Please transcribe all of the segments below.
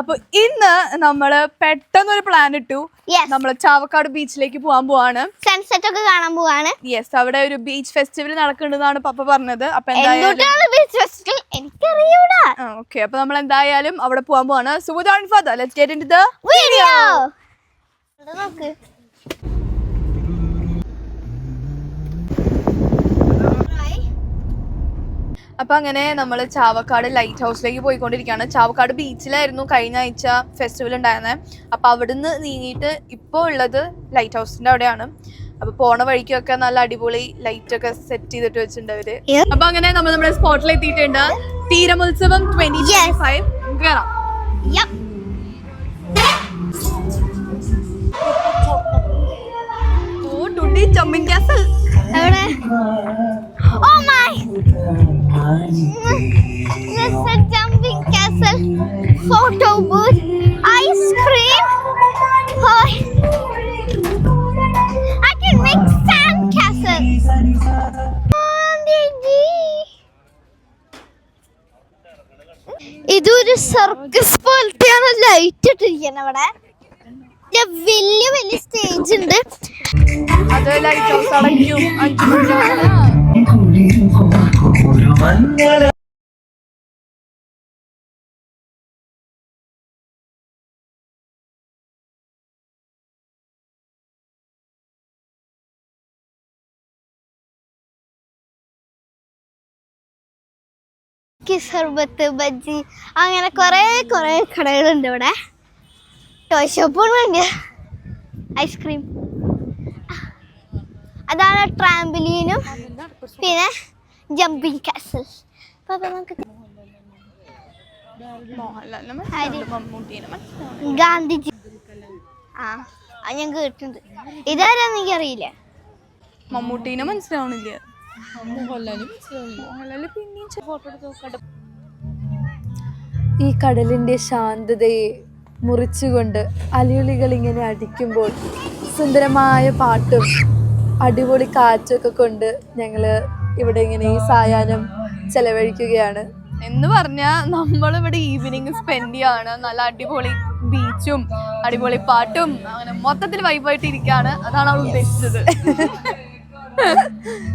അപ്പൊ ഇന്ന് നമ്മൾ പെട്ടെന്ന് ഒരു പ്ലാൻ ഇട്ടു. നമ്മൾ ചാവക്കാട് ബീച്ചിലേക്ക് പോകാൻ പോവാണ്. സൺസെറ്റ് ഒക്കെ കാണാൻ പോവാണ്. യെസ് അവിടെ ഒരു ബീച്ച് ഫെസ്റ്റിവൽ നടക്കുന്നുണ്ടെന്നാണ് പപ്പ പറഞ്ഞത്. അപ്പൊ എന്തായാലും ഓക്കെ അപ്പൊ നമ്മൾ എന്തായാലും അവിടെ പോകാൻ പോവാണ്. സുബുദാൻ father let let's get into the video നോക്ക്. അപ്പൊ അങ്ങനെ നമ്മൾ ചാവക്കാട് ലൈറ്റ് ഹൗസിലേക്ക് പോയിക്കൊണ്ടിരിക്കുകയാണ് ചാവക്കാട് ബീച്ചിലായിരുന്നു കഴിഞ്ഞ ആഴ്ച ഫെസ്റ്റിവൽ ഉണ്ടായിരുന്നത് അപ്പൊ അവിടുന്ന് നീങ്ങിയിട്ട് ഇപ്പോൾ ഉള്ളത് ലൈറ്റ് ഹൗസിന്റെ അവിടെയാണ് അപ്പൊ പോണ വഴിക്കൊക്കെ നല്ല അടിപൊളി ലൈറ്റ് ഒക്കെ സെറ്റ് ചെയ്തിട്ട് വെച്ചിട്ടുണ്ട് അവർ. അപ്പൊ അങ്ങനെ നമ്മൾ നമ്മുടെ സ്പോട്ടിൽ എത്തിയിട്ടുണ്ട് തീരമോത്സവം ട്വന്റി. ഫൈവ് കയറാം. ഓ ടുണ്ടി ചമ്മിൻ കാസൽ എവിടെ. Jumping Castle photo booth ice cream. Oh. I can make sand castles. ഇതൊരു സർക്കസ് പോലത്തെയാണ് ലൈറ്റ് ഇട്ടിരിക്കുന്നത് അവിടെ. വലിയ വലിയ സ്റ്റേജ് ഉണ്ട്. അത് ലൈറ്റ് ഹൗസ് അടയ്ക്കും. മണിക്കാണ് സർബത്ത് ബജ്ജി അങ്ങനെ കുറേ കുറെ കടകളുണ്ട് ഇവിടെ. ടോയ് ഷോപ്പുകളുണ്ട് ഐസ്ക്രീം അതാണ് ട്രാമ്പലീനും പിന്നെ ജമ്പിങ് കാസൽ. ഗാന്ധിജി. ആ അത് ഞാൻ കേട്ടിട്ടുണ്ട്. ഇതാരാന്ന് എനിക്കറിയില്ല. മമ്മൂട്ടീനെ മനസ്സിലാവണില്ല. ഈ കടലിന്റെ ശാന്തതയെ മുറിച്ചുകൊണ്ട് അലിയുളികൾ ഇങ്ങനെ അടിക്കുമ്പോൾ സുന്ദരമായ പാട്ടും അടിപൊളി കാറ്റൊക്കെ കൊണ്ട് ഞങ്ങൾ ഇവിടെ ഇങ്ങനെ ഈ സായാഹ്നം ചെലവഴിക്കുകയാണ്. എന്ന് പറഞ്ഞാൽ നമ്മളിവിടെ ഈവനിങ് സ്പെൻഡ് ചെയ്യാണ്. നല്ല അടിപൊളി ബീച്ചും അടിപൊളി പാട്ടും അങ്ങനെ മൊത്തത്തിൽ വൈബായിട്ട് ഇരിക്കുകയാണ് അതാണ് അവൾ ഉദ്ദേശിച്ചത്.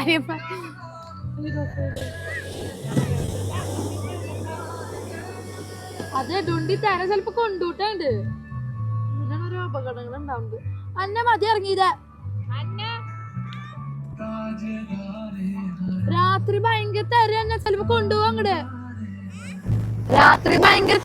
അരിയപ്പ അത് ഡുണ്ടി തന്നെ ചെലപ്പോ കൊണ്ടുവിട്ടുണ്ട് ഇതിനാണ് ഓരോ അപകടങ്ങൾ ഉണ്ടാവുന്നത് അന്ന മതി ഇറങ്ങിയത്. രാത്രി ഭയങ്കര തരെ ചെലപ്പോ ചിലപ്പോ കൊണ്ടുപോവാ അങ്ങട്. രാത്രി ഭയങ്കര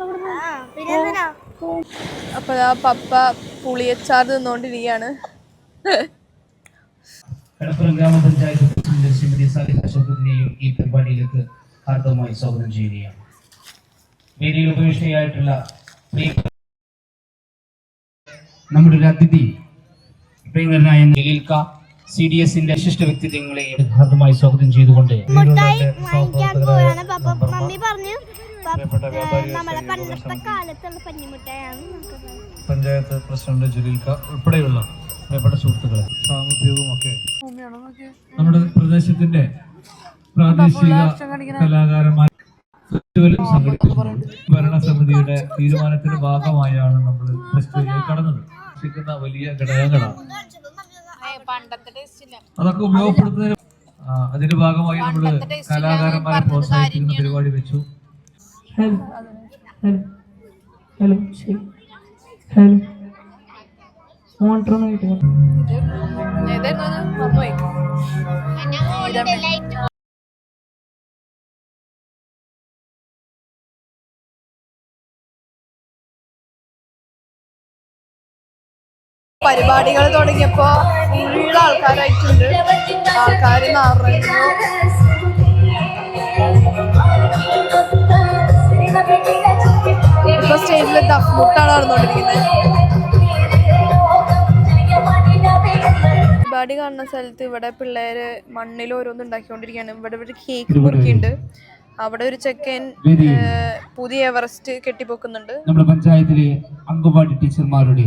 അവിടെ അപ്പൊ ആ പപ്പ പുളിയച്ചാർ തിന്നോണ്ടിരിക്കുകയാണ് കടപ്പുറം ഗ്രാമപഞ്ചായത്ത് പ്രസിഡന്റ് ശ്രീമതി സാലിഹ ഷൗക്കത്തിനെയും ഈ പരിപാടിയിലേക്ക് ഹാർദവമായി സ്വാഗതം ചെയ്യുകയാണ്. വേദിയിൽ ഉപവിഷ്ടയായിട്ടുള്ള നമ്മുടെ ഒരു അതിഥി പ്രിയങ്കരനായ ജലീൽക്ക സി ഡി എസിന്റെ വിശിഷ്ട വ്യക്തിത്വങ്ങളെ ഹാർദമായി സ്വാഗതം ചെയ്തുകൊണ്ട്. പഞ്ചായത്ത് പ്രസിഡന്റ് ജലീൽക്ക ഉൾപ്പെടെയുള്ള പ്രിയപ്പെട്ട സുഹൃത്തുക്കളെ സാമീപ്യവും ഒക്കെ നമ്മുടെ പ്രദേശത്തിന്റെ പ്രാദേശിക കലാകാരന്മാർ ഫെസ്റ്റിവലും സംഘടിപ്പിച്ചിട്ടുണ്ട് ഭരണസമിതിയുടെ തീരുമാനത്തിന്റെ ഭാഗമായാണ് നമ്മൾ ഫെസ്റ്റിവലിൽ കടന്നത്. ശിക്കുന്ന വലിയ ഘടകങ്ങളാണ്. അതൊക്കെ ഉപയോഗപ്പെടുത്തുന്നതിന് അതിന്റെ ഭാഗമായി നമ്മൾ കലാകാരന്മാരെ പ്രോത്സാഹിപ്പിക്കുന്ന പരിപാടി വെച്ചു. ഹലോ ഹലോ ഹലോ പരിപാടികൾ തുടങ്ങിയപ്പോ ഉള്ള ആൾക്കാരായിട്ടുണ്ട്. ആൾക്കാർ നിറഞ്ഞു. ഇപ്പൊ സ്റ്റേജിൽ ദഫ്മുട്ടാണ് നടന്നുകൊണ്ടിരിക്കുന്നത്. പരിപാടി കാണുന്ന സ്ഥലത്ത് ഇവിടെ പിള്ളേര് മണ്ണിൽ ഓരോന്ന് ഉണ്ടാക്കിക്കൊണ്ടിരിക്കുകയാണ്. ഇവിടെ ഒരു കേക്ക് മുറുക്കിയുണ്ട് അവിടെ ഒരു ചെക്കൻ പുതിയ എവറസ്റ്റ് കെട്ടിപ്പോക്കുന്നുണ്ട്. നമ്മുടെ പഞ്ചായത്തിലെ അംഗൻവാടി ടീച്ചർമാരുടെ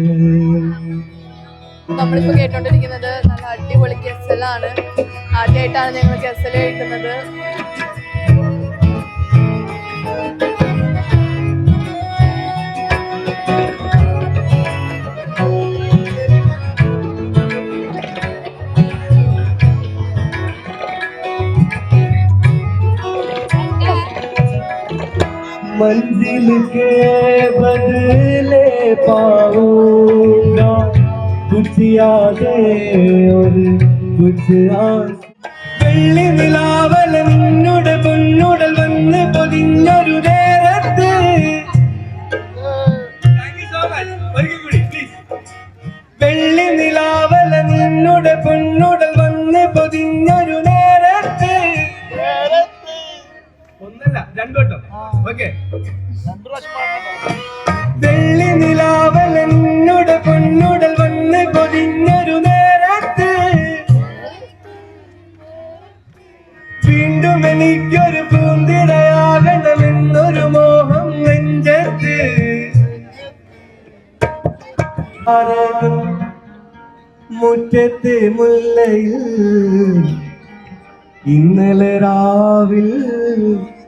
നമ്മളിപ്പോ കേട്ടോണ്ടിരിക്കുന്നത് നല്ല അടിപൊളി ഗസലാണ് ആദ്യമായിട്ടാണ് ഞങ്ങൾ ഗസൽ കേൾക്കുന്നത് मंजिल के बदले पाऊंगा തുച്ച് യാതേ ഒരു തുച്ച് വെള്ളി നിലാവല നിന്നുടെ പൊന്നുടൽ വന്ന് പൊതിഞ്ഞൊരു നേരത്ത്. വെള്ളി നിലാവല നിന്നുടെ പൊന്നുടൽ വന്ന് പൊതിഞ്ഞൊരു നേരത്ത്. ഒന്നല്ല രണ്ടോട്ടം ഓക്കെ വെള്ളി നിലാവല നിന്നുടെ പൊന്നുടൽ എനിക്കൊരു പൂന്തിരയാകണമെന്നൊരു മോഹം നെഞ്ചത്ത് മുറ്റത്തെ മുല്ലയിൽ? ഇന്നലെ രാവിൽ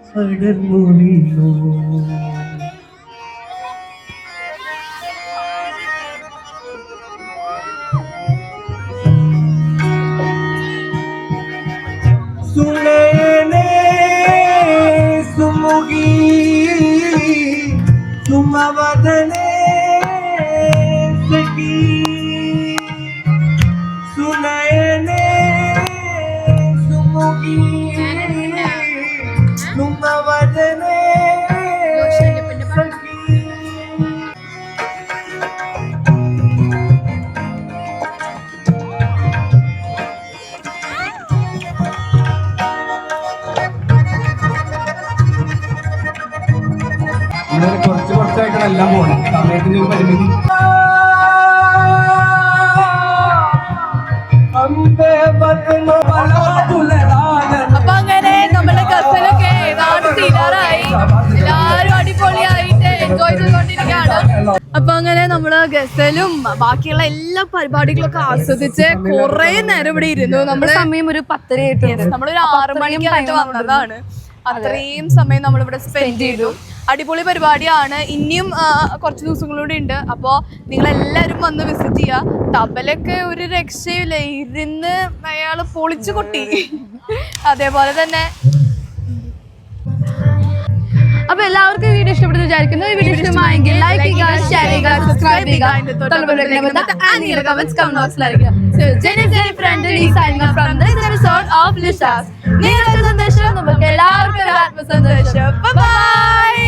പടർന്നു तुम्हारा बदले കുറച്ചായിട്ടാണ് എല്ലാം പോകണം സമയത്തിന് ഒരു പരിമിതി. അപ്പൊ അങ്ങനെ നമ്മുടെ ഗസലൊക്കെ ഏതാണ്ട് തീരാറായി എല്ലാരും അടിപൊളിയായിട്ട് എൻജോയ് ചെയ്തുകൊണ്ടിരിക്കുകയാണ്. അപ്പൊ അങ്ങനെ നമ്മൾ ഗസലും ബാക്കിയുള്ള എല്ലാ പരിപാടികളൊക്കെ ആസ്വദിച്ച് കുറെ നേരം ഇവിടെ ഇരുന്നു. നമ്മുടെ സമയം ഒരു പത്തര നമ്മളൊരു ആറു മണിക്കായിട്ട് വന്നതാണ്. അത്രയും സമയം നമ്മൾ ഇവിടെ സ്പെൻഡ് ചെയ്തു. അടിപൊളി പരിപാടിയാണ്. ഇനിയും കുറച്ച് കുറച്ച് ദിവസങ്ങളിലൂടെ ഉണ്ട്. അപ്പോൾ നിങ്ങൾ എല്ലാവരും വന്ന് വിസിറ്റ് ചെയ്യുക തബലൊക്കെ ഒരു രക്ഷയില്ല ഇരുന്ന് അയാൾ പൊളിച്ചു കൊട്ടി. അതേപോലെ തന്നെ. അപ്പൊ എല്ലാവർക്കും ഈ വീഡിയോ ഇഷ്ടപ്പെട്ടു വിചാരിക്കുന്നു. ഈ വീഡിയോ ഇഷ്ടമായെങ്കിൽ ലൈക്ക് ചെയ്യുക ഷെയർ ചെയ്യുക സബ്സ്ക്രൈബ് ചെയ്യുക. കമന്റ്സ് കമന്റ് ബോക്സിൽ അറിയിക്കുക നിങ്ങൾക്ക് സന്തോഷം നമുക്ക് എല്ലാവർക്കും ഒരു ആത്മസന്തോഷം. ബൈ